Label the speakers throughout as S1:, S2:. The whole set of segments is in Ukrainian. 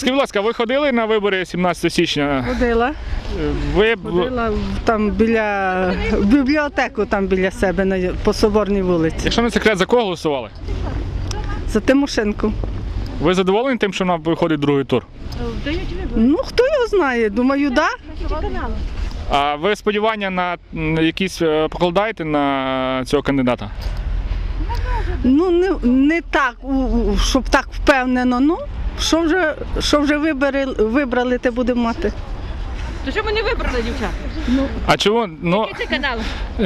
S1: Скажіть, будь ласка, ви ходили на вибори 17 січня?
S2: Ходила,
S1: Ви
S2: ходила там біля в бібліотеку, там біля себе на по Соборній вулиці.
S1: якщо не секрет, за кого голосували?
S2: За Тимошенко.
S1: Ви задоволені тим, що вона виходить другий тур?
S2: Ну хто його знає? Думаю, да.
S1: А ви сподівання на якісь е, покладаєте на цього кандидата?
S2: Ну не, не так, щоб так впевнено. Ну що вже що вже вибрали, вибрали, те будемо мати.
S3: То що ми не вибрали, дівчата?
S1: А чого? Ну
S3: Який це канал?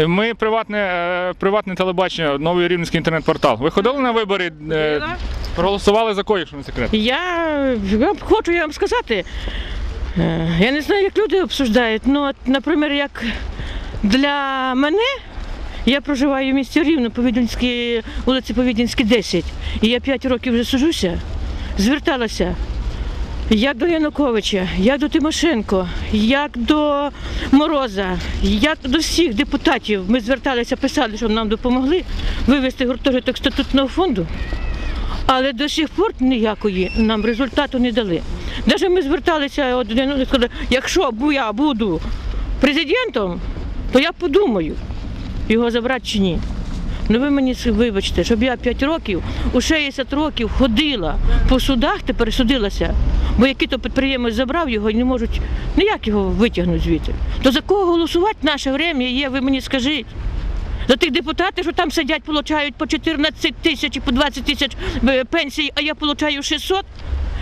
S1: ми приватне, е, приватне телебачення, новий рівненський інтернет-портал. Ви ходили на вибори? е, Проголосували за кого, якщо не секрет?
S3: Я, я хочу я вам сказати, е, я не знаю, як люди обсуждають, ну, от, наприклад, як для мене, я проживаю в місті Рівно, по Віденській, вулиці Повідінській, 10, і я 5 років вже сужуся, зверталася як до Януковича, як до Тимошенко, як до Мороза, як до всіх депутатів. Ми зверталися, писали, щоб нам допомогли вивести гуртожиток статутного фонду. Але до сих пор ніякої нам результату не дали. Навіть ми зверталися от, один сказали, якщо я буду президентом, то я подумаю, його забрати чи ні. Ну ви мені вибачте, щоб я 5 років, у 60 років ходила по судах, тепер судилася, бо який то підприємець забрав його і не можуть ніяк його витягнути звідти. То за кого голосувати в наше время є, ви мені скажіть. За тих депутатів, що там сидять, получають по 14 тисяч і по 20 тисяч е, пенсій, а я получаю 600,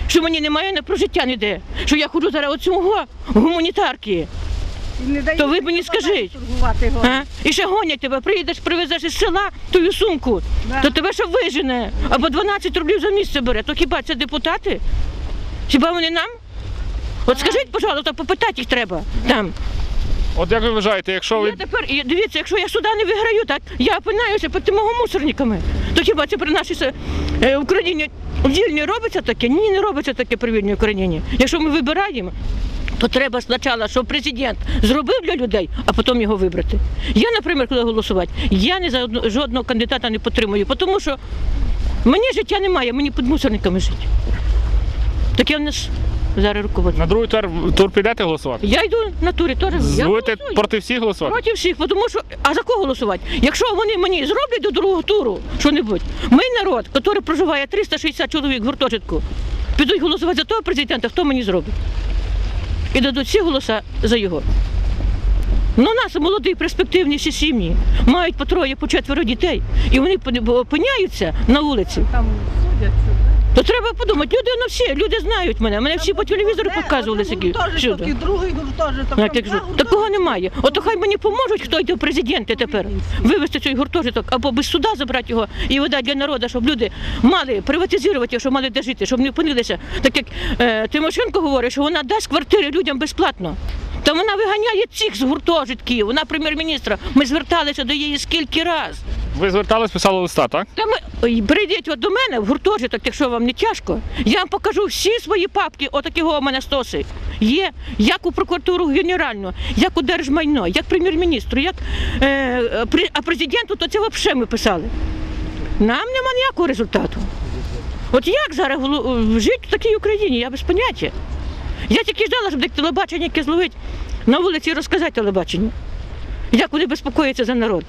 S3: що мені немає на прожиття ніде, що я ходжу зараз оцього гуманітарки. То ви мені скажіть. А? І ще гонять тебе, приїдеш, привезеш із села тую сумку, то тебе ще вижене, або 12 рублів за місце бере. То хіба це депутати? Хіба вони нам? От скажіть, пожалуйста, попитати їх треба там.
S1: От як ви вважаєте, якщо
S3: Я
S1: ви
S3: тепер, і дивіться, якщо я сюди не виграю, так я опинаюся під тими мусорниками. То хіба це при нашій се- е, Україні вільні робиться таке? Ні, не робиться таке при вільній Україні. Якщо ми вибираємо, то треба спочатку, щоб президент зробив для людей, а потім його вибрати. Я, наприклад, коли голосувати, я не за одно- жодного кандидата не підтримую, тому що мені життя немає, мені під мусорниками жити. Таке в нас зараз руководство.
S1: на другий тур, тур підете голосувати?
S3: Я йду на турі теж. я
S1: Будете
S3: голосую.
S1: проти всіх голосувати?
S3: Проти всіх, тому що а за кого голосувати? Якщо вони мені зроблять до другого туру що-небудь, ми народ, який проживає 360 чоловік в гуртожитку, підуть голосувати за того президента, хто мені зробить. І дадуть всі голоса за його. Ну, у нас молоді, перспективні всі сім'ї, мають по троє, по четверо дітей, і вони опиняються на вулиці.
S2: Там судяться.
S3: То треба подумати, люди ну всі, люди знають мене. Мене всі по телевізору показували сякі.
S2: другий гуртожиток.
S3: Ну, як кажу, такого немає. От хай мені поможуть, хто йде в президенти тепер. Вивезти цей гуртожиток або без суда забрати його і видати для народу, щоб люди мали приватизувати його, щоб мали де жити, щоб не опинилися. Так як е, Тимошенко говорить, що вона дасть квартири людям безплатно. Та вона виганяє цих з гуртожитків. Вона прем'єр-міністра. Ми зверталися до її скільки раз.
S1: Ви звертались, писали листа, так?
S3: Та ми прийдіть от до мене в гуртожиток, якщо вам не тяжко. Я вам покажу всі свої папки, отакого у мене стоси. Є як у прокуратуру генеральну, як у держмайно, як прем'єр-міністру, як е, при- а президенту, то це взагалі ми писали. Нам нема ніякого результату. От як зараз жити в такій Україні, я без поняття. Я тільки ждала, щоб телебачення яке зловить на вулиці і розказати телебаченню. Як вони безпокояться за народ.